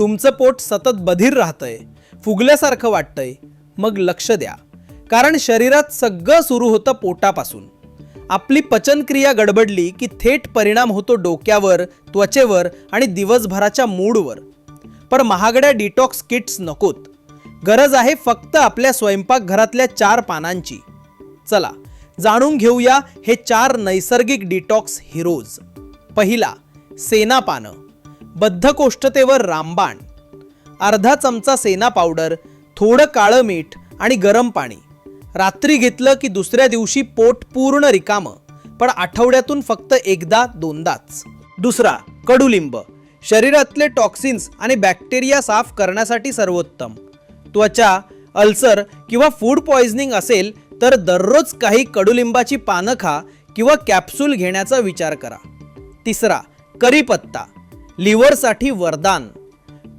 तुमचं पोट सतत बधीर राहतंय फुगल्यासारखं वाटतंय. मग लक्ष द्या. कारण शरीरात सगळं सुरू होतं पोटापासून. आपली पचनक्रिया गडबडली की थेट परिणाम होतो डोक्यावर त्वचेवर आणि दिवसभराच्या मूडवर. पण महागड्या डिटॉक्स किट्स नकोत. गरज आहे फक्त आपल्या स्वयंपाकघरातल्या चार पानांची. चला जाणून घेऊया हे चार नैसर्गिक डिटॉक्स हिरोज. पहिला सेना पानं बद्धकोष्ठतेवर रामबाण. अर्धा चमचा सेना पावडर थोडं काळं मीठ आणि गरम पाणी. रात्री घेतलं की दुसऱ्या दिवशी पोट पूर्ण रिकामं पण आठवड्यातून फक्त एकदा दोनदाच. दुसरा कडुलिंब. शरीरातले टॉक्सिन्स आणि बॅक्टेरिया साफ करण्यासाठी सर्वोत्तम. त्वचा अल्सर किंवा फूड पॉइझनिंग असेल तर दररोज काही कडुलिंबाची पानं खा किंवा कॅप्सूल घेण्याचा विचार करा. तिसरा करीपत्ता लिव्हरसाठी वरदान.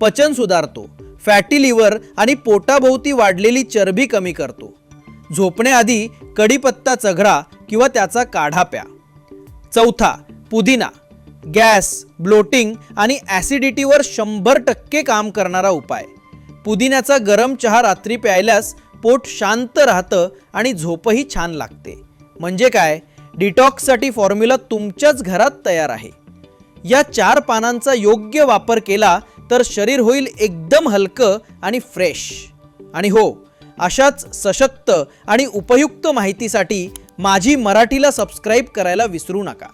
पचन सुधारतो. फॅटी लिव्हर आणि पोटाभोवती वाढलेली चरबी कमी करतो. झोपण्याआधी कढीपत्ता चघळा किंवा त्याचा काढा प्या चौथा पुदिना. गॅस ब्लोटिंग आणि ॲसिडिटीवर शंभर टक्के काम करणारा उपाय. पुदिन्याचा गरम चहा रात्री प्यायल्यास पोट शांत राहतं आणि झोपही छान लागते. म्हणजे काय? डिटॉक्ससाठी फॉर्म्युला तुमच्याच घरात तयार आहे. या चार पानांचा योग्य वापर केला तर शरीर होईल एकदम हलकं आणि फ्रेश. आणि हो अशाच सशक्त आणि उपयुक्त माहितीसाठी माझी मराठीला सबस्क्राईब करायला विसरू नका.